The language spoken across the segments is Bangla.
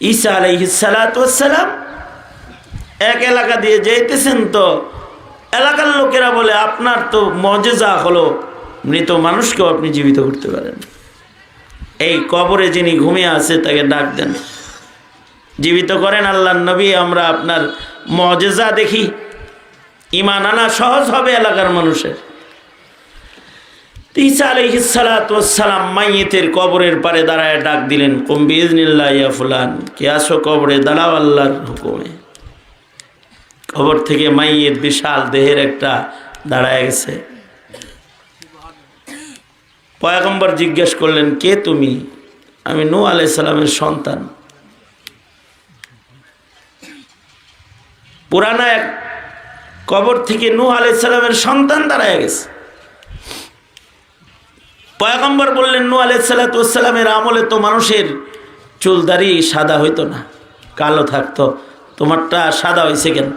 ঈসা আলাইহিসালাম এক এলাকা দিয়ে যেতেছেন তো, এলাকার লোকেরা বলে, আপনার তো মজেজা হলো, মৃত মানুষকেও আপনি জীবিত করতে পারেন। এই কবরে যিনি ঘুমিয়ে আছে, তাকে ডাক দেন। জীবিত করেন আল্লাহ নবী, আমরা আপনার মজেজা দেখি। ইমান আনা সহজ হবে এলাকার মানুষের। ঈসা আলহিসালাম মাইয়েতের কবরের পারে দাঁড়ায় ডাক দিলেন কম্বি ইজনিল্লা ইয়া ফুলান? কে আসো কবরে? দাঁড়াও আল্লাহর হুকুমে। কবর থেকে মাইয়ের বিশাল দেহের একটা দাঁড়ায় গেছে। পয়াগম্বর জিজ্ঞেস করলেন, কে তুমি? আমি নু আলাইসালামের সন্তান। পুরানা এক কবর থেকে নু আলাইসালামের সন্তান দাঁড়ায় গেছে। পয়গম্বর বললেন নু আলাইসাল্লামের আমলে তো মানুষের চুলদারি সাদা হইতো না, কালো থাকতো। তোমারটা সাদা হয়েছে কেন?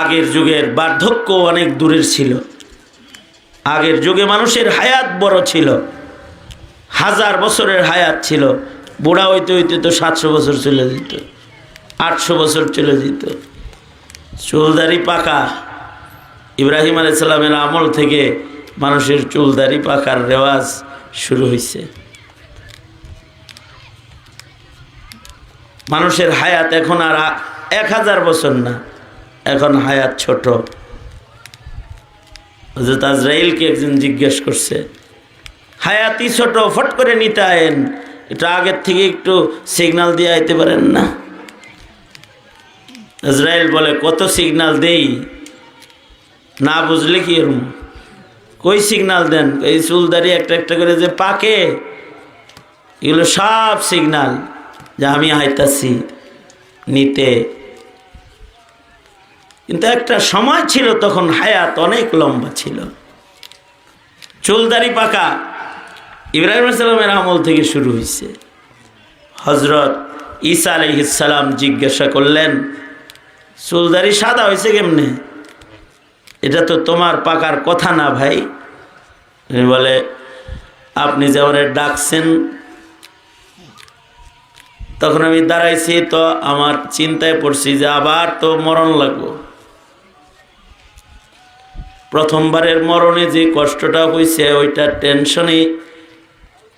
আগের যুগের বার্ধক্য অনেক দূরের ছিল। আগের যুগে মানুষের হায়াত বড় ছিল। হাজার বছরের হায়াত ছিল। বুড়া হইতে হইতে তো সাতশো বছর চলে যেত, আটশো বছর চলে যেত। চুলদারি পাকা। ইব্রাহিম আলাইসাল্লামের আমল থেকে মানুষের চুলদারি পাকার রেওয়াজ শুরু হয়েছে মানুষের হায়াত এখন আর এক হাজার বছর না, এখন হায়াত ছোট। হজরত আজরাইলকে একজন জিজ্ঞেস করছে হায়াতি ছোট, ফট করে নিতে আয়েন এটা আগের থেকে একটু সিগনাল দিয়ে আইতে পারেন না? ইসরায়েল বলে, কত সিগনাল দেই? না বুঝলে কি এরম? কই সিগনাল দেন? এই চুলদারি একটা একটা করে যে পাকে, এগুলো সব সিগনাল যে আমি হাইতাছি নিতে। কিন্তু একটা সময় ছিল তখন হায়াত অনেক লম্বা ছিল। চুলদারি পাকা, ইব্রাহিম সালামের আমল থেকে শুরু হয়েছে হজরত ঈসা আলহিসাল্লাম জিজ্ঞাসা করলেন, চুলদারি সাদা হয়েছে কেমনে? এটা তো তোমার পাকার কথা না ভাই। উনি বলে, আপনি যে আমার ডাকছেন, তখন আমি দাঁড়াইছি তো আমার চিন্তায় পড়ছি যে আবার তো মরণ লাগবো। প্রথমবারের মরণে যে কষ্টটা হয়েছে ওইটা টেনশনে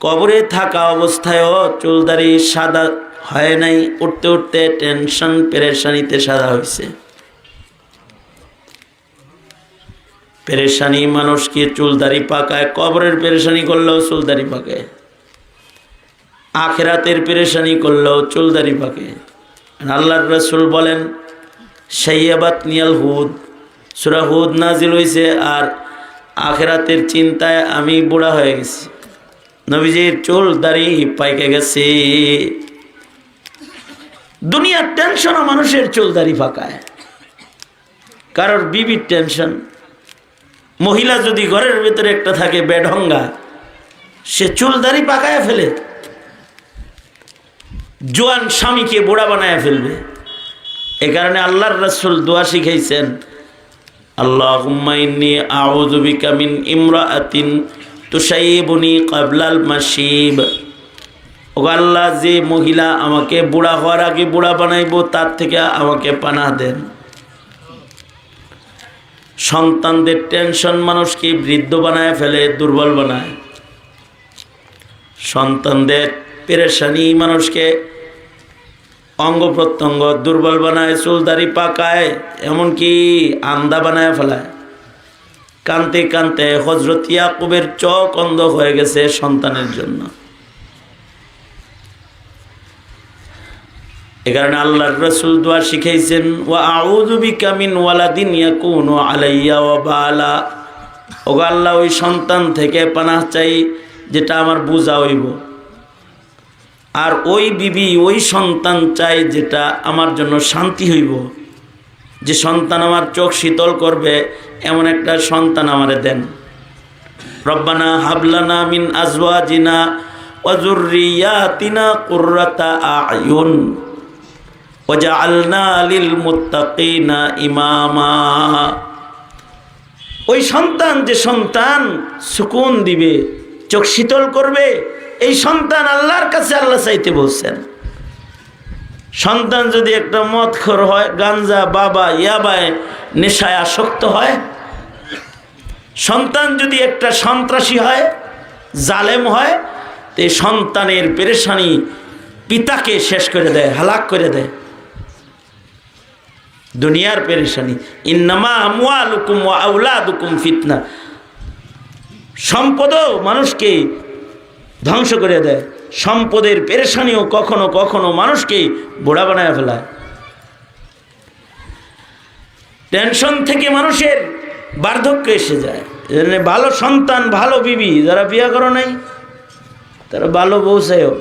কবরে থাকা অবস্থায়ও চুলদারি সাদা হয় নাই, উঠতে উঠতে টেনশন, পেরেশানিতে সাদা হয়েছে পেরেশানি, মানুষকে চুলদারি পাকায়, কবরের পেরেশানি করলেও চুলদারি পাকায় আখেরাতের পেরেশানি করলেও চুলদারি পাকে। আল্লাহর রসুল বলেন সাইয়াবাত নিয়াল হুদ। সুরা হুদ নাজিল হয়েছে আর আখেরাতের চিন্তায় আমি বুড়া হয়ে গেছি। নবীজির চুল দাড়ি পাইকে গেছে। দুনিয়ার টেনশনও মানুষের চুল দাড়ি পাকায়। কারোর বিবির টেনশন মহিলা যদি ঘরের ভিতরে একটা থাকে বেঢঙ্গা, সে চুল দাড়ি পাকায় ফেলে, জোয়ান স্বামীকে বুড়া বানায় ফেলবে। এ কারণে আল্লাহর রসুল দোয়া শিখাইছেন আল্লাহ তুসাইবুনি কাবলাল মাসিব আল্লাহ, যে মহিলা আমাকে বুড়া হওয়ার আগে বুড়া বানাইব, তার থেকে আমাকে পানা দেন। সন্তানদের টেনশন মানুষকে বৃদ্ধ বানায় ফেলে, দুর্বল বানায়। সন্তানদের পেরেশানি মানুষকে অঙ্গ প্রত্যঙ্গ দুর্বল বানায় চুলদারি পাকায়, এমনকি আন্দা বানায় ফেলায়। কানতে কানতে হজরত ইয়াকুবের চোখ অন্ধ হয়ে গেছে সন্তানের জন্য। এ কারণে আল্লাহর রসুল দোয়া শিখাইছেন ও আউজুবি কামিন ওয়ালাদিন ইয়াকুন আলাইয়া ও বালা। ও আল্লাহ, ওই সন্তান থেকে পানাহ চাই যেটা আমার বোঝা হইব। আর ওই বিবি, ওই সন্তান চাই যেটা আমার জন্য শান্তি হইব। যে সন্তান আমার চোখ শীতল করবে, এমন একটা সন্তান আমারে দেন। রব্বানা হাবলানা মিন আজওয়াজিনা ওয়াজুররিয়াতিনা কুররাতা আয়ুন। ইমামা। ওই সন্তান যে সন্তান সুকুন দিবে, চোখ শীতল করবে, এই সন্তান আল্লাহর কাছে আল্লাহ চাইতে বলছেন। সন্তান যদি একটা মদখর হয়, গাঞ্জা, বাবা, ইয়াবায়, নেশায় আসক্ত হয়, সন্তান যদি একটা সন্ত্রাসী হয়, জালেম হয়, তো সন্তানের পেরেশানি পিতাকে শেষ করে দেয়, হালাক করে দেয়। দুনিয়ার পেরেশানি। ইন্নামা আমওয়ালুকুম ওয়া আউলাদুকুম ফিতনা। সম্পদও মানুষকে ধ্বংস করে দেয়। সম্পদের পেরেশানিও কখনো কখনো মানুষকে বুড়া বানায় ফেলায় টেনশন থেকে মানুষের বার্ধক্য এসে যায়। ভালো সন্তান, ভালো বিবি, যারা বিয়া করো নাই, তারা ভালো বউ বউসায়ও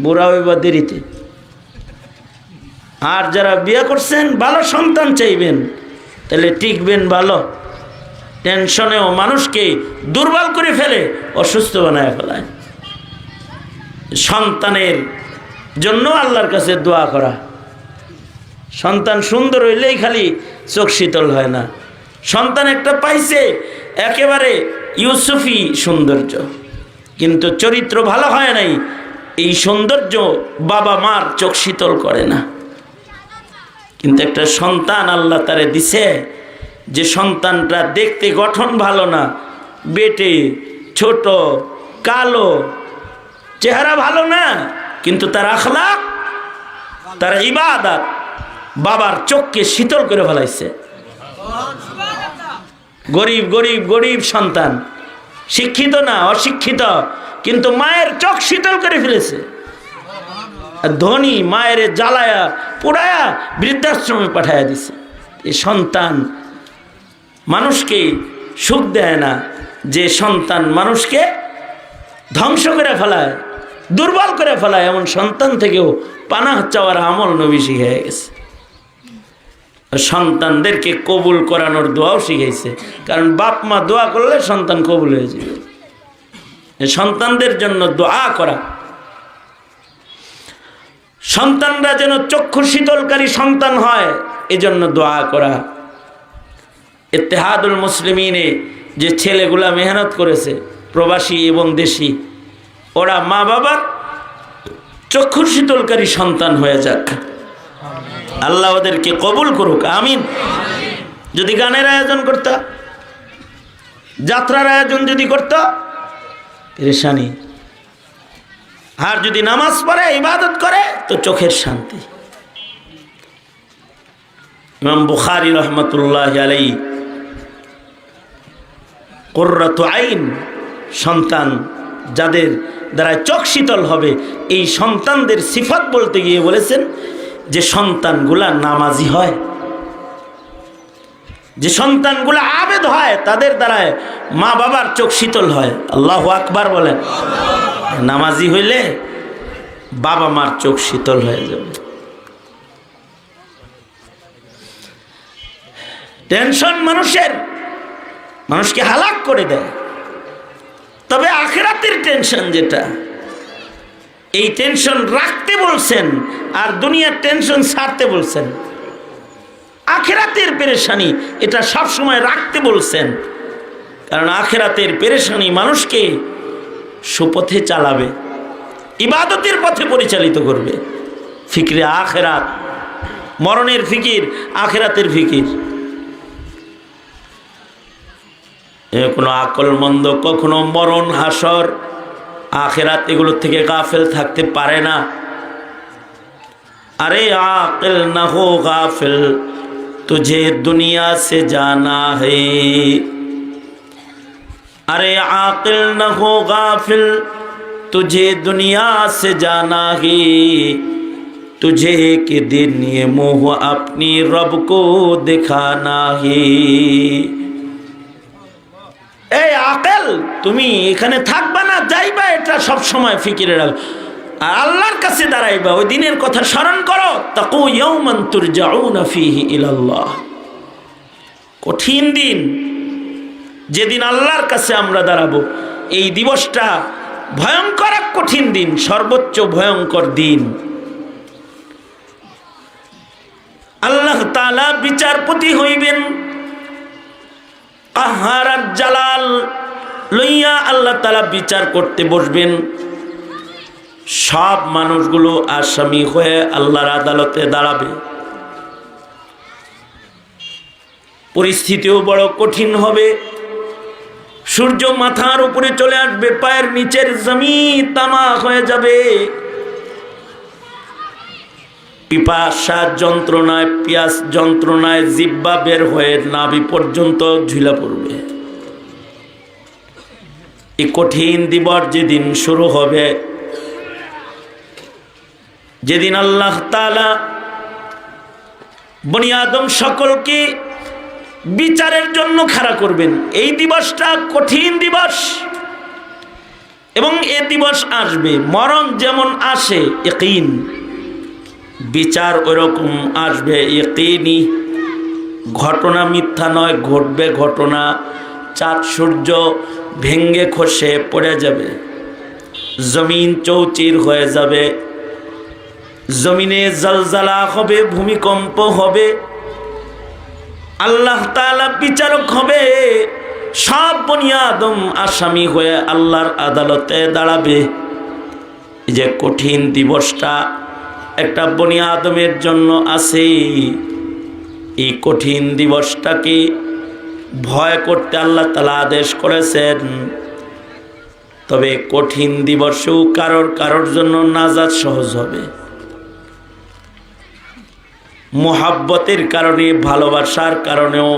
বুড়া হইবা দেরিতে। আর যারা বিয়ে করছেন, ভালো সন্তান চাইবেন। তাহলে টিকবেন ভালো। টেনশনেও মানুষকে দুর্বল করে ফেলে, অসুস্থ বানায় ফেলায়। সন্তানের জন্য আল্লাহর কাছে দোয়া করা। সন্তান সুন্দর হইলেই খালি চোখ শীতল হয় না। সন্তান একটা পাইছে, একেবারে ইউসুফি সৌন্দর্য। কিন্তু চরিত্র ভালো হয় নাই, এই সৌন্দর্য বাবা মার চোখ শীতল করে না। কিন্তু একটা সন্তান আল্লাহ তারে দিছে, যে সন্তানটা দেখতে গঠন ভালো না, বেটে, ছোট, কালো, চেহারা ভালো না, কিন্তু তার আখলাক তার ইবাদত বাবার চোখকে শীতল করে ফেলাইছে। গরিব গরিব গরিব সন্তান, শিক্ষিত না, অশিক্ষিত, কিন্তু মায়ের চোখ শীতল করে ফেলেছে। ধনী মায়ের জ্বালায়া, পুড়ায়া বৃদ্ধাশ্রমে পাঠাইয়া দিছে। এই সন্তান মানুষকে সুখ দেয় না, যে সন্তান মানুষকে ধ্বংস করে ফেলায়, দুর্বল করে ফেলায়, এমন সন্তান থেকেও পানাহ চাওয়ার আমল নবী শিখে গেছে। সন্তানদেরকে কবুল করানোর দোয়াও শিখাইছে কারণ বাপ মা দোয়া করলে সন্তান কবুল হয়ে যাবে সন্তানদের জন্য দোয়া করা সন্তানরা যেন চক্ষু শীতলকারী সন্তান হয়, এজন্য দোয়া করা। ইত্তেহাদুল মুসলিমিনে যে ছেলেগুলা মেহনত করেছে, প্রবাসী এবং দেশি, ওরা মা বাবার চক্ষু শীতলকারী সন্তান হয়ে যাক। আল্লাহ ওদেরকে কবুল করুক, আমিন। যদি গানের আয়োজন করত, যাত্রার আয়োজন যদি করত, পেরেশানি। আর যদি নামাজ পড়ে, ইবাদত করে, তো চোখের শান্তি। ইমাম বুখারি রহমতুল্লাহ আলাই কোর্রাত আইন সন্তান যাদের দ্বারা চোখ শীতল হবে, এই সন্তানদের সিফত বলতে গিয়ে বলেছেন যে সন্তানগুলা নামাজি হয়। যে সন্তানগুলা আবেদ হয়, তাদের দ্বারায় মা বাবার চোখ শীতল হয়। আল্লাহ আকবার বলেন। নামাজি হইলে বাবা মার চোখ শীতল হয়ে যাবে। টেনশন মানুষের, মানুষকে হালাক করে দেয়। তবে আখেরাতের টেনশন যেটা, এই টেনশন রাখতে বলছেন আর দুনিয়ার টেনশন ছাড়তে বলছেন। আখেরাতের পেরেশানি এটা সব সময় রাখতে বলছেন। কারণ আখেরাতের পেরেশানি মানুষকে সুপথে চালাবে, ইবাদতের পথে পরিচালিত করবে। ফিকরে আখেরাত, মরণের ফিকির, আখেরাতের ফিকির। কোনো আকল মন্দ কখনো মরণ হাসর, আখেরাত এগুলোর থেকে গাফেল থাকতে পারে না। আরে আকেল না হো গাফেল, তুঝে দুনিয়া সে জানা হে। अरे आकिल न हो गाफिल तुझे दुनिया से जाना है तुझे के दिन ये मोह अपनी रब को दिखाना है এই আকেল তুমি এখানে থাকবা না যাইবা এটা সব সময় ফিকিরে রাখো আর আল্লাহর কাছে দাঁড়াইবা ওই দিনের কথা স্মরণ করো তাকু ইয়ৌমান তুরজাউনা ফিহি ইলাল্লাহ কঠিন দিন যেদিন আল্লাহর কাছে আমরা দাঁড়াবো, এই দিবসটা ভয়ঙ্কর এক কঠিন দিন, সর্বোচ্চ ভয়ঙ্কর দিন। আল্লাহ তালা বিচারপতি হইবেন। আহারার জালাল লইয়া আল্লাহ তালা বিচার করতে বসবেন। সব মানুষগুলো আসামি হয়ে আল্লাহর আদালতে দাঁড়াবে। পরিস্থিতিও বড় কঠিন হবে। সূর্য মাথার উপরে চলে আসবে, পায়ের নিচের জমি তামা হয়ে যাবে। পিপাসা যন্ত্রণায়, পিয়াস যন্ত্রণায় জিব্বা বের হয়ে নাভি পর্যন্ত ঝুলা পড়বে। এই কঠিন দিবস যেদিন শুরু হবে, যেদিন আল্লাহ তালা বনিয়াদম সকলকে বিচারের জন্য খাড়া করবেন। এই দিবসটা কঠিন দিবস। এবং এ দিবস আসবে। মরণ যেমন আসে একিন বিচার ওরকম আসবে একিনই ঘটনা মিথ্যা নয়, ঘটবে ঘটনা। চাঁদ সূর্য ভেঙ্গে খসে পড়ে যাবে। জমিন চৌচির হয়ে যাবে। জমিনে জলজালা হবে, ভূমিকম্প হবে। আল্লাহ তালা বিচারক হবে। সব বনিয়াদম আসামি হয়ে আল্লাহর আদালতে দাঁড়াবে। যে কঠিন দিবসটা একটা বনি আদমের জন্য আছে। এই কঠিন দিবসটাকে ভয় করতে আল্লাহ তালা আদেশ করেছেন। তবে কঠিন দিবসেও কারোর কারোর জন্য নাজাদ সহজ হবে। মোহাব্বতের কারণে, ভালোবাসার কারণেও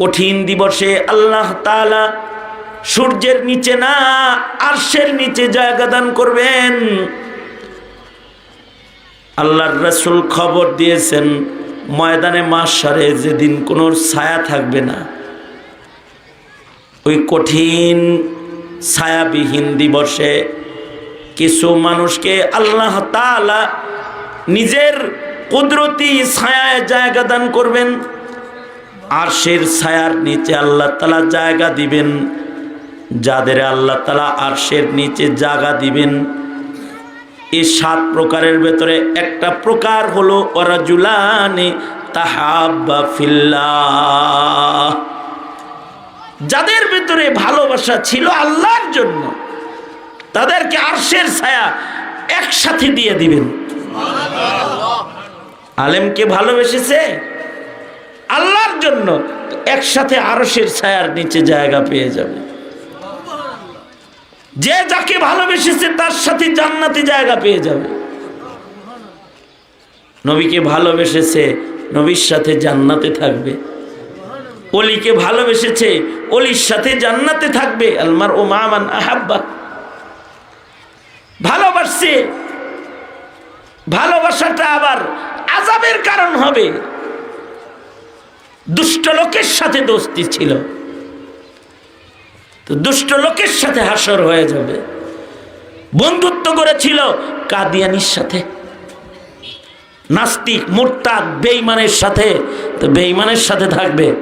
কঠিন দিবসে আল্লাহ তালা সূর্যের নিচে না, আর্শের নিচে জায়গা দান করবেন। আল্লাহর রসুল খবর দিয়েছেন, ময়দানে মাসারে যেদিন কোনো ছায়া থাকবে না, ওই কঠিন ছায়াবিহীন দিবসে কিছু মানুষকে আল্লাহ তালা নিজের কুদরতি ছায়ায় জায়গা দান করবেন। আরশের ছায়ার নিচে আল্লাহ তালা জায়গা দিবেন। যাদের আল্লাহ তালা আরশের নিচে জায়গা দিবেন। এই সাত প্রকারের ভেতরে একটা প্রকার হলো ওরা জুলানে তাহাব্বা ফিল্লাহ। যাদের ভেতরে ভালোবাসা ছিল আল্লাহর জন্য, তাদেরকে আরশের ছায়া একসাথে দিয়ে দিবেন। আলেমকে ভালোবেসেছে? আল্লাহর জন্য একসাথে আরশের ছায়ার নিচে জায়গা পেয়ে যাবে। যে যাকে ভালোবেসেছে তার সাথে জান্নাতি জায়গা পেয়ে যাবে। নবীকে ভালোবেসেছে, নবীর সাথে জান্নাতে থাকবে। অলিকে ভালোবেসেছে অলির সাথে জান্নাতে থাকবে। আলমার ও মামান আহাব্বা। ভালোবাসছে। ভালোবাসাটা আবার আজাবের কারণ হবে। দুষ্ট লোকের সাথে দোস্তি ছিল। তো দুষ্ট লোকের সাথে হাসর হয়ে যাবে। বন্ধুত্ব করেছিল কাদিয়ানির সাথে। নাস্তিক, মোরতাদ বেইমানের সাথে। তো বেইমানের সাথে থাকবে